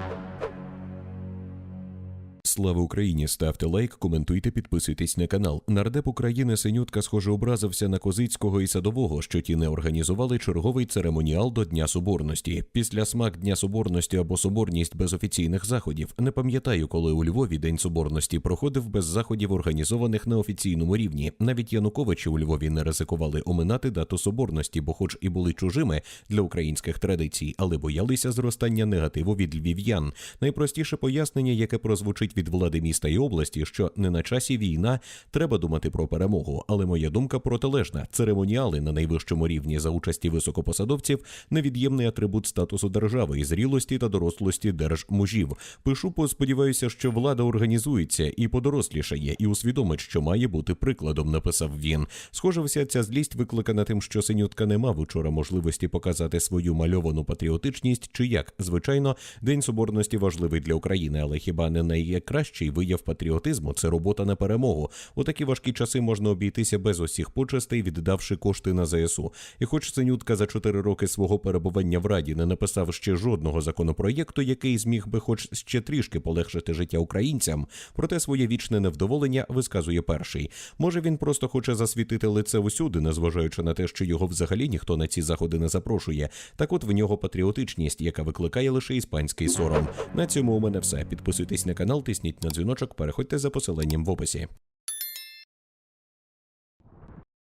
Thank you. Слава Україні! Ставте лайк, коментуйте, підписуйтесь на канал. Нардеп України Синютка, схоже, образився на Козицького і Садового, що ті не організували черговий церемоніал до Дня Соборності. Після смак Дня Соборності або Соборність без офіційних заходів. Не пам'ятаю, коли у Львові День Соборності проходив без заходів, організованих на офіційному рівні. Навіть Януковичі у Львові не ризикували оминати дату соборності, бо, хоч і були чужими для українських традицій, але боялися зростання негативу від львів'ян. Найпростіше пояснення, яке прозвучить від влади міста і області, що не на часі війна, треба думати про перемогу. Але моя думка протилежна. Церемоніали на найвищому рівні за участі високопосадовців невід'ємний атрибут статусу держави і зрілості та дорослості держмужів. Пишу, бо сподіваюся, що влада організується і подорослішає, і усвідомить, що має бути прикладом. Написав він. Схоже, вся ця злість викликана тим, що синютка не мав учора можливості показати свою мальовану патріотичність. Чи як звичайно, день соборності важливий для України, але хіба не найкращий вияв патріотизму це робота на перемогу. У такі важкі часи можна обійтися без усіх почестей, віддавши кошти на ЗСУ. І хоч синютка за чотири роки свого перебування в раді не написав ще жодного законопроєкту, який зміг би, хоч ще трішки полегшити життя українцям, проте своє вічне невдоволення висказує перший. Може він просто хоче засвітити лице усюди, незважаючи на те, що його взагалі ніхто на ці заходи не запрошує. Так от в нього патріотичність, яка викликає лише іспанський сором. На цьому у мене все. Підписуйтесь на канал, тисніть на дзвіночок, переходьте за посиланням в описі.